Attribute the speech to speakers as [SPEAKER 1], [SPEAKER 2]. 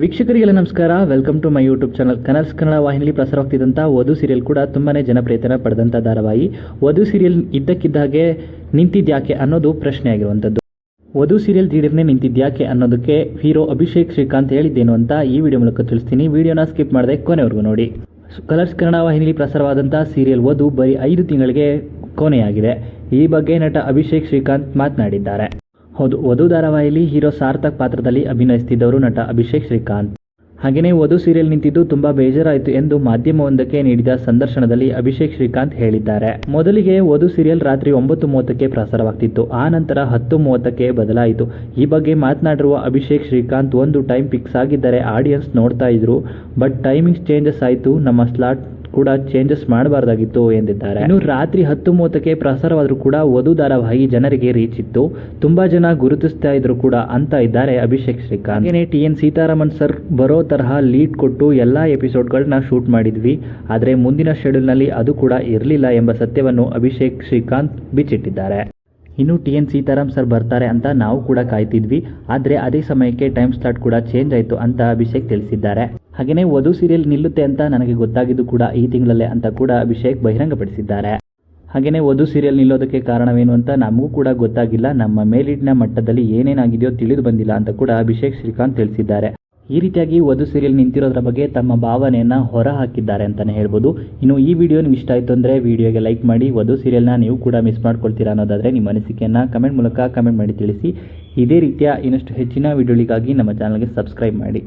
[SPEAKER 1] ವೀಕ್ಷಕರಿಗೆಲ್ಲ ನಮಸ್ಕಾರ. Welcome to my YouTube channel Colors Kannada ವಾಹಿನಿಯಲ್ಲಿ ಪ್ರಸಾರವಾಗ್ತಿದ್ದಂಥ ವಧು ಸೀರಿಯಲ್ ಕೂಡ ತುಂಬಾ ಜನಪ್ರಿಯತೆಯನ್ನು ಪಡೆದಂಥ ಧಾರಾವಾಹಿ. ವಧು ಸೀರಿಯಲ್ ಇದ್ದಕ್ಕಿದ್ದಾಗೆ ನಿಂತಿದ್ಯಾಕೆ ಅನ್ನೋದು ಪ್ರಶ್ನೆ ಆಗಿರುವಂಥದ್ದು ವಧು ಸೀರಿಯಲ್ ದಿಢೀರ್ನೆ ನಿಂತಿದ್ಯಾಕೆ ಅನ್ನೋದಕ್ಕೆ ಹೀರೋ ಅಭಿಷೇಕ್ ಶ್ರೀಕಾಂತ್ ಹೇಳಿದ್ದೇನು ಅಂತ ಈ ವಿಡಿಯೋ ಮೂಲಕ ತಿಳಿಸ್ತೀನಿ. ವಿಡಿಯೋನ ಸ್ಕಿಪ್ ಮಾಡದೆ ಕೊನೆವರೆಗೂ ನೋಡಿ. ಕಲರ್ಸ್ ಕನ್ನಡ ವಾಹಿನಿಯಲ್ಲಿ ಪ್ರಸಾರವಾದಂಥ ಸೀರಿಯಲ್ ವಧು ಬರೀ ಐದು ತಿಂಗಳಿಗೆ ಕೊನೆಯಾಗಿದೆ. ಈ ಬಗ್ಗೆ ನಟ ಅಭಿಷೇಕ್ ಶ್ರೀಕಾಂತ್ ಮಾತನಾಡಿದ್ದಾರೆ. ಹೌದು, ವಧು ಧಾರಾವಾಹಿಯಲ್ಲಿ ಹೀರೋ ಸಾರ್ಥಕ್ ಪಾತ್ರದಲ್ಲಿ ಅಭಿನಯಿಸುತ್ತಿದ್ದವರು ನಟ ಅಭಿಷೇಕ್ ಶ್ರೀಕಾಂತ್. ಹಾಗೆಯೇ ವಧು ಸೀರಿಯಲ್ ನಿಂತಿದ್ದು ತುಂಬಾ ಬೇಜಾರಾಯಿತು ಎಂದು ಮಾಧ್ಯಮವೊಂದಕ್ಕೆ ನೀಡಿದ ಸಂದರ್ಶನದಲ್ಲಿ ಅಭಿಷೇಕ್ ಶ್ರೀಕಾಂತ್ ಹೇಳಿದ್ದಾರೆ. ಮೊದಲಿಗೆ ವಧು ಸೀರಿಯಲ್ ರಾತ್ರಿ ಒಂಬತ್ತು ಮೂವತ್ತಕ್ಕೆ ಪ್ರಸಾರವಾಗ್ತಿತ್ತು. ಆ ನಂತರ ಹತ್ತು ಮೂವತ್ತಕ್ಕೆ ಬದಲಾಯಿತು. ಈ ಬಗ್ಗೆ ಮಾತನಾಡಿರುವ ಅಭಿಷೇಕ್ ಶ್ರೀಕಾಂತ್, ಒಂದು ಟೈಮ್ ಫಿಕ್ಸ್ ಆಗಿದ್ದರೆ ಆಡಿಯನ್ಸ್ ನೋಡ್ತಾ ಇದ್ರು, ಬಟ್ ಟೈಮಿಂಗ್ಸ್ ಚೇಂಜಸ್ ಆಯಿತು, ನಮ್ಮ ಸ್ಲಾಟ್ ಕೂಡ ಚೇಂಜಸ್ ಮಾಡಬಾರ್ದಾಗಿತ್ತು ಎಂದಿದ್ದಾರೆ. ಇನ್ನು ರಾತ್ರಿ ಹತ್ತು ಮೂವತ್ತಕ್ಕೆ ಪ್ರಸಾರವಾದರೂ ಕೂಡ ವಧು ಧಾರಾವಾಹಿ ಜನರಿಗೆ ರೀಚ್ ಇತ್ತು. ತುಂಬಾ ಜನ ಗುರುತಿಸ್ತಾ ಇದ್ರು ಕೂಡ ಅಂತ ಇದ್ದಾರೆ ಅಭಿಷೇಕ್ ಶ್ರೀಕಾಂತ್. ಏನೇ ಟಿ ಎನ್ ಸೀತಾರಾಮನ್ ಸರ್ ಬರೋ ತರಹ ಲೀಡ್ ಕೊಟ್ಟು ಎಲ್ಲಾ ಎಪಿಸೋಡ್ಗಳನ್ನ ಶೂಟ್ ಮಾಡಿದ್ವಿ. ಆದರೆ ಮುಂದಿನ ಶೆಡ್ಯೂಲ್ನಲ್ಲಿ ಅದು ಕೂಡ ಇರಲಿಲ್ಲ ಎಂಬ ಸತ್ಯವನ್ನು ಅಭಿಷೇಕ್ ಶ್ರೀಕಾಂತ್ ಬಿಚ್ಚಿಟ್ಟಿದ್ದಾರೆ. ಇನ್ನು ಟಿ ಎನ್ ಸೀತಾರಾಮ್ ಸರ್ ಬರ್ತಾರೆ ಅಂತ ನಾವು ಕೂಡ ಕಾಯ್ತಿದ್ವಿ, ಆದರೆ ಅದೇ ಸಮಯಕ್ಕೆ ಟೈಮ್ ಸ್ಲಾಟ್ ಕೂಡ ಚೇಂಜ್ ಆಯಿತು ಅಂತ ಅಭಿಷೇಕ್ ತಿಳಿಸಿದ್ದಾರೆ. ಹಾಗೆಯೇ ವಧು ಸೀರಿಯಲ್ ನಿಲ್ಲುತ್ತೆ ಅಂತ ನನಗೆ ಗೊತ್ತಾಗಿದ್ದು ಕೂಡ ಈ ತಿಂಗಳಲ್ಲೇ ಅಂತ ಕೂಡ ಅಭಿಷೇಕ್ ಬಹಿರಂಗಪಡಿಸಿದ್ದಾರೆ. ಹಾಗೆಯೇ ವಧು ಸೀರಿಯಲ್ ನಿಲ್ಲೋದಕ್ಕೆ ಕಾರಣವೇನು ಅಂತ ನಮಗೂ ಕೂಡ ಗೊತ್ತಾಗಿಲ್ಲ, ನಮ್ಮ ಮೇಲಿನ ಮಟ್ಟದಲ್ಲಿ ಏನೇನಾಗಿದೆಯೋ ತಿಳಿದು ಬಂದಿಲ್ಲ ಅಂತ ಕೂಡ ಅಭಿಷೇಕ್ ಶ್ರೀಕಾಂತ್ ತಿಳಿಸಿದ್ದಾರೆ. ಈ ರೀತಿಯಾಗಿ ವಧು ಸೀರಿಯಲ್ ನಿಂತಿರೋದ್ರ ಬಗ್ಗೆ ತಮ್ಮ ಭಾವನೆಯನ್ನು ಹೊರ ಹಾಕಿದ್ದಾರೆ ಅಂತಲೇ ಹೇಳ್ಬೋದು. ಇನ್ನು ಈ ವಿಡಿಯೋ ನಿಮ್ಗೆ ಇಷ್ಟ ಆಯಿತು ಅಂದರೆ ವಿಡಿಯೋಗೆ ಲೈಕ್ ಮಾಡಿ, ವಧು ಸೀರಿಯಲ್ನ ನೀವು ಕೂಡ ಮಿಸ್ ಮಾಡ್ಕೊಳ್ತೀರಾ ಅನ್ನೋದಾದರೆ ನಿಮ್ಮ ಅನಿಸಿಕೆಯನ್ನು ಕಮೆಂಟ್ ಮೂಲಕ ಕಮೆಂಟ್ ಮಾಡಿ ತಿಳಿಸಿ. ಇದೇ ರೀತಿಯ ಇನ್ನಷ್ಟು ಹೆಚ್ಚಿನ ವಿಡಿಯೋಗಳಿಗಾಗಿ ನಮ್ಮ ಚಾನಲ್ಗೆ ಸಬ್ಸ್ಕ್ರೈಬ್ ಮಾಡಿ.